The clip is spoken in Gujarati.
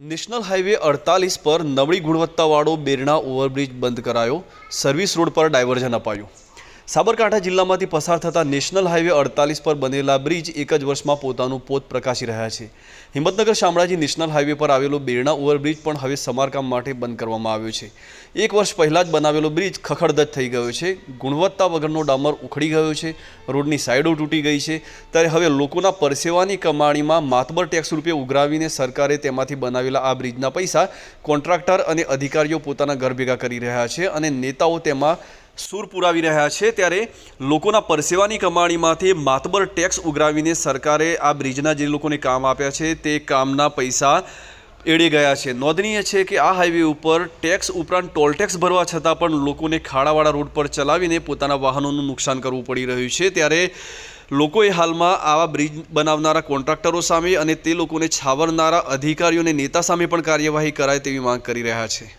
નેશનલ હાઈવે અડતાલીસ પર નબળી ગુણવત્તાવાળો બેરણા ઓવરબ્રિજ બંધ કરાયો. સર્વિસ રોડ પર ડાયવર્ઝન અપાયું. સાબરકાંઠા જિલ્લામાંથી પસાર થતા નેશનલ હાઈવે અડતાલીસ પર બનેલા બ્રિજ એક જ વર્ષમાં પોતાનું પોત પ્રકાશી રહ્યા છે. હિંમતનગર શામળાજી નેશનલ હાઈવે પર આવેલો બેરણા ઓવરબ્રિજ પણ હવે સમારકામ માટે બંધ કરવામાં આવ્યો છે. એક વર્ષ પહેલાં જ બનાવેલો બ્રિજ ખખડધજ થઈ ગયો છે. ગુણવત્તા વગરનો ડામર ઉખડી ગયો છે. રોડની સાઈડો તૂટી ગઈ છે. ત્યારે હવે લોકોના પરસેવાની કમાણીમાં માતબર ટેક્સ રૂપે ઉઘરાવીને સરકારે તેમાંથી બનાવેલા આ બ્રિજના પૈસા કોન્ટ્રાક્ટર અને અધિકારીઓ પોતાના ઘર ભેગા કરી રહ્યા છે અને નેતાઓ તેમાં સૂર પુરાવી રહ્યા છે ત્યારે લોકોના પરસેવાની કમાણીમાંથી માતબર ટેક્સ ઉઘરાવીને સરકારે આ બ્રિજના જે લોકોને કામ આપ્યા છે તે કામના પૈસા એડી ગયા છે. નોંધનીય છે કે આ હાઈવે ઉપર ટેક્સ ઉપરાંત ટોલ ટેક્સ ભરવા છતાં પણ લોકોને ખાડાવાળા રોડ પર ચલાવીને પોતાના વાહનોનું નુકસાન કરવું પડી રહ્યું છે. ત્યારે લોકોએ હાલમાં આવા બ્રિજ બનાવનારા કોન્ટ્રાક્ટરો સામે અને તે લોકોને છાવરનારા અધિકારીઓને નેતા સામે પણ કાર્યવાહી કરાય તેવી માંગ કરી રહ્યા છે.